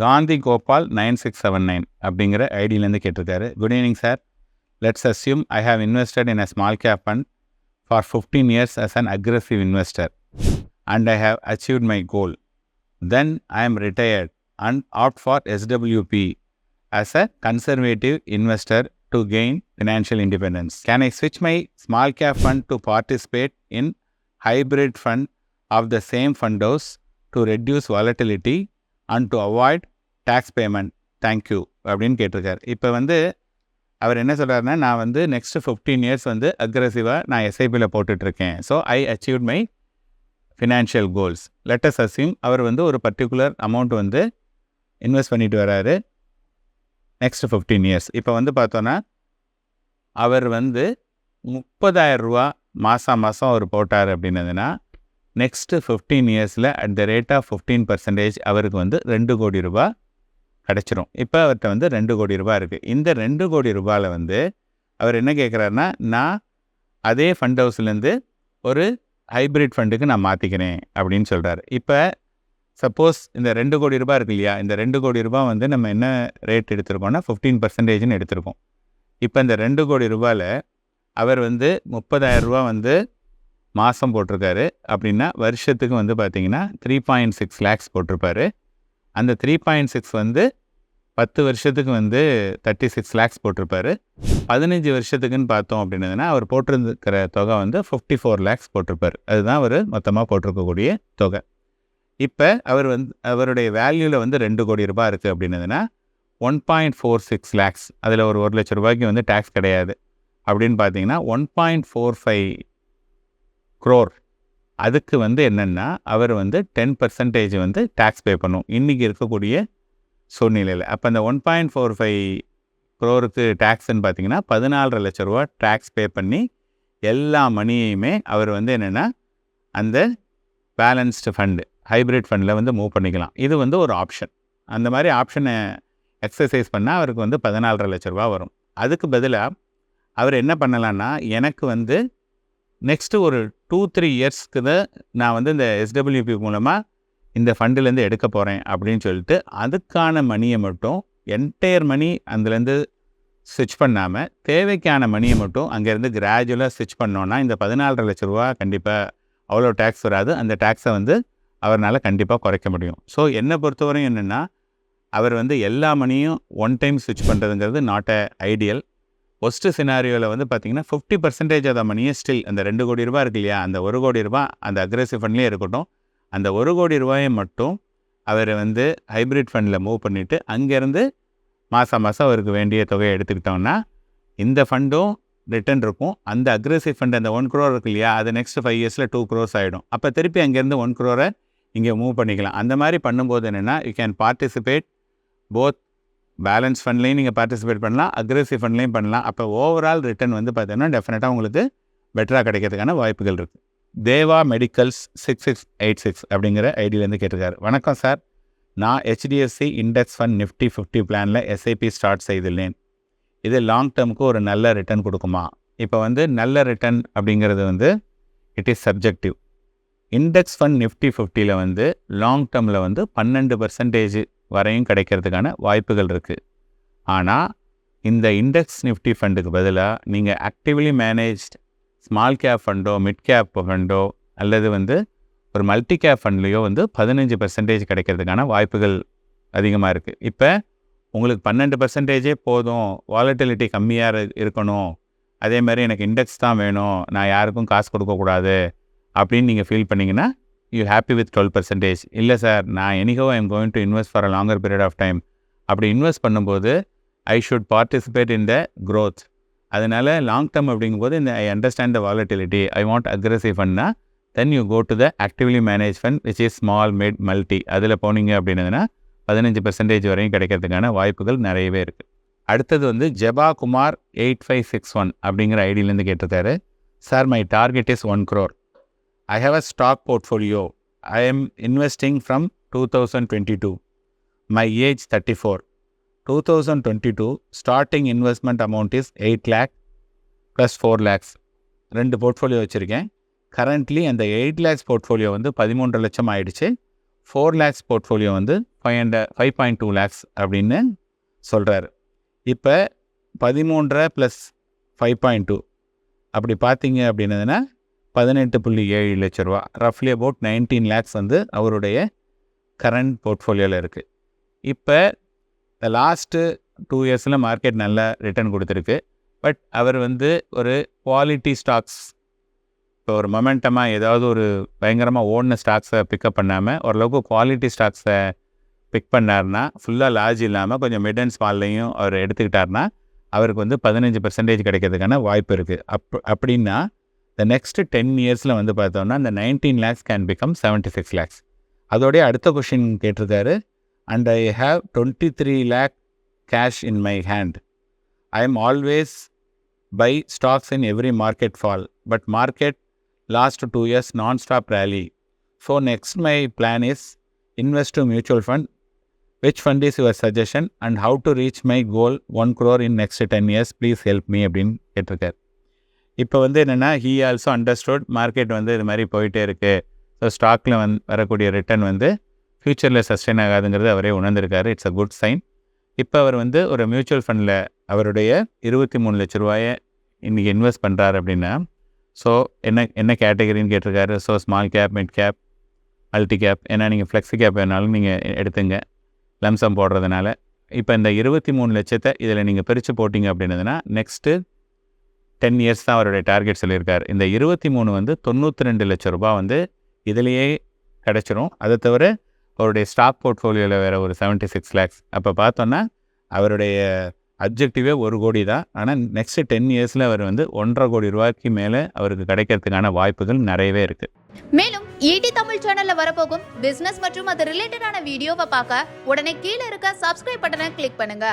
Gandhi Gopal nine six seven nine அப்படிங்கிற ஐடியிலேருந்து கேட்டிருக்காரு. Good evening sir let's assume I have invested in a small cap fund for fifteen years as an aggressive investor and I have achieved my goal then I am retired and opt for SWP as a conservative investor to gain financial independence. Can I switch my small cap fund to participate in hybrid fund of the same fund house to reduce volatility? And to avoid tax payment thank you அப்படின்னு கேட்டிருக்காரு. இப்போ வந்து அவர் என்ன சொல்கிறாருன்னா நான் வந்து next fifteen years வந்து அக்ரெசிவாக நான் எஸ்ஐபியில் போட்டுட்ருக்கேன். So I achieved my financial goals let's assume அவர் வந்து ஒரு பர்டிகுலர் அமௌண்ட் வந்து இன்வெஸ்ட் பண்ணிட்டு வராரு நெக்ஸ்ட் ஃபிஃப்டீன் இயர்ஸ் இப்போ வந்து பார்த்தோன்னா அவர் வந்து முப்பதாயிரம் ரூபா மாதம் மாதம் அவர் போட்டார் அப்படின்னதுன்னா நெக்ஸ்ட்டு ஃபிஃப்டீன் இயர்ஸில் at the rate of fifteen percentage அவருக்கு வந்து ரெண்டு கோடி ரூபா கிடச்சிரும். இப்போ அவர்கிட்ட வந்து ரெண்டு கோடி ரூபா இருக்குது இந்த ரெண்டு கோடி ரூபாயில் வந்து அவர் என்ன கேட்குறாருன்னா நான் அதே ஃபண்ட் ஹவுஸ்லேருந்து ஒரு ஹைப்ரிட் ஃபண்டுக்கு நான் மாற்றிக்கிறேன் அப்படின்னு சொல்கிறாரு இப்போ சப்போஸ் இந்த ரெண்டு கோடி ரூபா இருக்கு இல்லையா இந்த ரெண்டு கோடி ரூபாய் வந்து நம்ம என்ன ரேட் எடுத்திருக்கோம்னா ஃபிஃப்டீன் பர்சன்டேஜ்னு எடுத்திருக்கோம். இப்போ இந்த ரெண்டு கோடி ரூபாயில் அவர் வந்து முப்பதாயிரம் ரூபா வந்து மாதம் போட்டிருக்காரு. அப்படின்னா வருஷத்துக்கு வந்து பார்த்தீங்கன்னா த்ரீ பாயிண்ட் சிக்ஸ் லேக்ஸ் போட்டிருப்பாரு. அந்த த்ரீ பாயிண்ட் சிக்ஸ் வந்து பத்து வருஷத்துக்கு வந்து தேர்ட்டி சிக்ஸ் லேக்ஸ் போட்டிருப்பாரு. பதினஞ்சு வருஷத்துக்குன்னு பார்த்தோம் அப்படின்னதுன்னா அவர் போட்டிருந்துக்கிற தொகை வந்து ஃபிஃப்டி ஃபோர் லேக்ஸ் போட்டிருப்பார். அதுதான் அவர் மொத்தமாக போட்டிருக்கக்கூடிய தொகை. இப்போ அவர் வந்து அவருடைய வேல்யூவில் வந்து ரெண்டு கோடி ரூபாய் இருக்குது அப்படின்னதுன்னா one point four six lakhs அதில் ஒரு ஒரு லட்ச ரூபாய்க்கு வந்து டேக்ஸ் கிடையாது. அப்படின்னு பார்த்தீங்கன்னா one point four five crore அதுக்கு வந்து என்னென்னா அவர் வந்து டென் பர்சன்டேஜ் வந்து டேக்ஸ் பே பண்ணும். இன்றைக்கி இருக்கக்கூடிய சூழ்நிலையில். அப்போ அந்த ஒன் பாயிண்ட் ஃபோர் ஃபைவ் க்ரோருக்கு டேக்ஸ்ன்னு பார்த்தீங்கன்னா பதினாலரை லட்ச ரூபா டேக்ஸ் பே பண்ணி எல்லா மணியையுமே அவர் வந்து என்னென்னா அந்த பேலன்ஸ்டு ஃபண்டு ஹைப்ரிட் ஃபண்டில் வந்து மூவ் பண்ணிக்கலாம். இது வந்து ஒரு ஆப்ஷன் அந்த மாதிரி ஆப்ஷனை எக்ஸசைஸ் பண்ணால் அவருக்கு வந்து பதினாலரை லட்ச ரூபா வரும். அதுக்கு பதிலாக அவர் என்ன பண்ணலான்னா எனக்கு வந்து நெக்ஸ்ட்டு ஒரு டூ த்ரீ இயர்ஸ்க்கு தான் நான் வந்து இந்த எஸ்டபிள்யூபி மூலமாக இந்த ஃபண்டுலேருந்து எடுக்க போகிறேன் அப்படின்னு சொல்லிட்டு அதுக்கான மணியை மட்டும் என்டையர் மணி அதுலேருந்து ஸ்விட்ச் பண்ணாமல் தேவைக்கான மணியை மட்டும் அங்கேருந்து கிராஜுவலாக ஸ்விட்ச் பண்ணோன்னா இந்த பதினாலரை லட்ச ரூபா கண்டிப்பாக அவ்வளோ டேக்ஸ் வராது. அந்த டேக்ஸை வந்து அவரால் கண்டிப்பாக குறைக்க முடியும். ஸோ என்னை பொறுத்தவரையும் என்னென்னா அவர் வந்து எல்லா மணியும் ஒன் டைம் ஸ்விட்ச் பண்ணுறதுங்கிறது நாட் அ ஐடியல் ஒஸ்ட்டு சினாரியோவில் வந்து பார்த்தீங்கன்னா ஃபிஃப்டி பர்சன்டேஜ் ஆஃப் த மணியை ஸ்டில் அந்த ரெண்டு கோடி ரூபாய் இருக்கு இல்லையா? அந்த ஒரு கோடி ரூபா அந்த அக்ரெசிவ் ஃபண்ட்லேயே இருக்கட்டும். அந்த ஒரு கோடி ரூபாயை மட்டும் அவர் வந்து ஹைப்ரிட் ஃபண்டில் மூவ் பண்ணிவிட்டு அங்கேருந்து மாதம் மாதம் அவருக்கு வேண்டிய தொகையை எடுத்துக்கிட்டோம்னா இந்த ஃபண்டும் ரிட்டர்ன் இருக்கும். அந்த அக்ரெசிவ் ஃபண்ட் அந்த ஒன் க்ரோர் இருக்கு இல்லையா? அது நெக்ஸ்ட் ஃபைவ் இயர்ஸில் டூ க்ரோர்ஸ் ஆகிடும் அப்போ திருப்பி அங்கேருந்து ஒன் க்ரோரை இங்கே மூவ் பண்ணிக்கலாம். அந்த மாதிரி பண்ணும்போது என்னென்னா you can participate both balance ஃபண்ட்லேயும் நீங்கள் பார்ட்டிசிபேட் பண்ணலாம் அக்ரெசிவ் ஃபண்ட்லேயும் பண்ணலாம். அப்போ ஓவரால் ரிட்டர்ன் வந்து பார்த்தீங்கன்னா டெஃபினட்டாக உங்களுக்கு பெட்டராக கிடைக்கிறதுக்கான வாய்ப்புகள் இருக்குது Deva medicals six six eight six அப்படிங்கிற ஐடியிலேருந்து கேட்டிருக்காரு. வணக்கம் சார். நான் HDFC index fund Nifty fifty பிளானில் எஸ்ஐபி ஸ்டார்ட் செய்துள்ளேன். இது லாங் டேர்முக்கு ஒரு நல்ல ரிட்டர்ன் கொடுக்குமா? இப்போ வந்து நல்ல ரிட்டர்ன் அப்படிங்கிறது வந்து it is subjective index fund Nifty ஃபிஃப்டியில் வந்து லாங் டேர்மில் வந்து பன்னெண்டு பர்சன்டேஜ் வரையும் கிடைக்கிறதுக்கான வாய்ப்புகள் இருக்குது ஆனால் இந்த இண்டெக்ஸ் நிஃப்டி ஃபண்டுக்கு பதிலாக நீங்கள் ஆக்டிவ்லி மேனேஜ்ட் ஸ்மால் கேப் ஃபண்டோ மிட் கேப் ஃபண்டோ அல்லது வந்து ஒரு மல்டி கேப் ஃபண்ட்லேயோ வந்து பதினஞ்சு பர்சன்டேஜ் கிடைக்கிறதுக்கான வாய்ப்புகள் அதிகமாக இருக்குது இப்போ உங்களுக்கு பன்னெண்டு பர்சன்டேஜே போதும் வாலட்டிலிட்டி கம்மியாக இருக்கணும். அதே மாதிரி எனக்கு இண்டெக்ஸ் தான் வேணும் நான் யாருக்கும் காசு கொடுக்கக்கூடாது அப்படின்னு நீங்கள் ஃபீல் பண்ணிங்கன்னா you happy with twelve percentage இல்லை சார் நான் anyhow I am going to invest for a longer period of time அப்படி இன்வெஸ்ட் பண்ணும்போது I should participate in the growth அதனால் லாங் டேர்ம் அப்படிங்கும்போது இந்த I understand the volatility I want aggressive ஃபண்ட்னா then you go to the actively manage fund which is small mid multi அதில் போனீங்க அப்படின்னதுன்னா பதினஞ்சு percentage வரையும் கிடைக்கிறதுக்கான வாய்ப்புகள் நிறையவே இருக்குது அடுத்தது வந்து Jeba Kumar eight five six one அப்படிங்கிற ஐடியிலேருந்து கேட்டிருக்காரு. Sir my target is one crore I have a stock portfolio. I am investing from 2022. My age 34. 2022 starting investment amount is 8 lakh plus 4 lakhs. ரெண்டு போர்ட்ஃபோலியோ வச்சுருக்கேன் currently அந்த eight lakhs portfolio வந்து பதிமூன்று லட்சம் ஆயிடுச்சு ஃபோர் லேக்ஸ் போர்ட்ஃபோலியோ வந்து five hundred five point two lakhs அப்படின்னு சொல்கிறாரு இப்போ பதிமூன்றரை ப்ளஸ் ஃபைவ் பாயிண்ட் டூ அப்படி பார்த்தீங்க அப்படின்னதுன்னா பதினெட்டு புள்ளி ஏழு லட்ச ரூபா. ரஃப்லி அபவுட் நைன்டீன் லேக்ஸ் வந்து அவருடைய கரண்ட் போர்ட்ஃபோலியோவில் இருக்குது இப்போ இந்த லாஸ்ட்டு டூ இயர்ஸில் மார்க்கெட் நல்லா ரிட்டர்ன் கொடுத்துருக்கு. பட் அவர் வந்து ஒரு குவாலிட்டி ஸ்டாக்ஸ் இப்போ ஒரு மொமெண்டமாக ஏதாவது ஒரு பயங்கரமாக ஓடின ஸ்டாக்ஸை பிக்கப் பண்ணாமல் ஓரளவுக்கு குவாலிட்டி ஸ்டாக்ஸை பிக் பண்ணார்னா ஃபுல்லாக லார்ஜ் இல்லாமல் கொஞ்சம் மிட் அண்ட் ஸ்மால்லையும் அவர் எடுத்துக்கிட்டார்னா அவருக்கு வந்து பதினஞ்சு பர்சன்டேஜ் கிடைக்கிறதுக்கான வாய்ப்பு இருக்குது அப் அப்படின்னா இந்த நெக்ஸ்ட் டென் இயர்ஸில் வந்து பார்த்தோம்னா இந்த nineteen lakhs can become seventy six lakhs அதோடைய அடுத்த கொஷின் கேட்டிருக்காரு. And I have twenty three lakh cash in my hand I am always buy stocks in every market fall but market last two years non stop rally so next my plan is invest to mutual fund which fund is your suggestion and how to reach my goal one crore in next ten years please help me அப்படின்னு கேட்டிருக்காரு. இப்போ வந்து என்னென்னா he also understood market வந்து இது மாதிரி போயிட்டே இருக்குது ஸோ ஸ்டாக்கில் வந் வரக்கூடிய ரிட்டர்ன் வந்து ஃப்யூச்சரில் சஸ்டெயின் ஆகாதுங்கிறது அவரே உணர்ந்திருக்காரு. இட்ஸ் அ குட் சைன் இப்போ அவர் வந்து ஒரு மியூச்சுவல் ஃபண்டில் அவருடைய இருபத்தி மூணு லட்ச ரூபாயை இன்றைக்கி இன்வெஸ்ட் பண்ணுறாரு அப்படின்னா ஸோ என்ன என்ன கேட்டகரின்னு கேட்டிருக்காரு? So small cap mid cap multi cap ஏன்னா நீங்கள் ஃப்ளெக்ஸி கேப் வேணாலும் நீங்கள் எடுத்துங்க. லம்சம் போடுறதுனால. இப்போ இந்த இருபத்தி மூணு லட்சத்தை இதில் நீங்கள் பிரித்து போட்டிங்க அப்படின்னதுன்னா நெக்ஸ்ட்டு டென் இயர்ஸ் தான் அவருடைய டார்கெட் சொல்லியிருக்கார். இந்த இருபத்தி மூணு வந்து தொண்ணூற்றி ரெண்டு லட்சம் ரூபாய் வந்து இதிலேயே கிடச்சிரும். அதை தவிர அவருடைய ஸ்டாக் போர்ட்ஃபோலியோவில் வேறு ஒரு செவன்ட்டி சிக்ஸ் லேக்ஸ் அப்போ பார்த்தோன்னா அவருடைய அப்ஜெக்டிவே ஒரு கோடி தான். ஆனால் நெக்ஸ்ட் டென் இயர்ஸில் அவர் வந்து ஒன்றரை கோடி ரூபாய்க்கு மேலே அவருக்கு கிடைக்கிறதுக்கான வாய்ப்புகள் நிறையவே இருக்குது மேலும் ஈடி தமிழ் சேனல்ல வரப்போகும் பிசினஸ் மற்றும் அது ரிலேட்டடான வீடியோவை பார்க்க உடனே கீழே இருக்க சப்ஸ்கிரைப் பட்டனை கிளிக் பண்ணுங்க.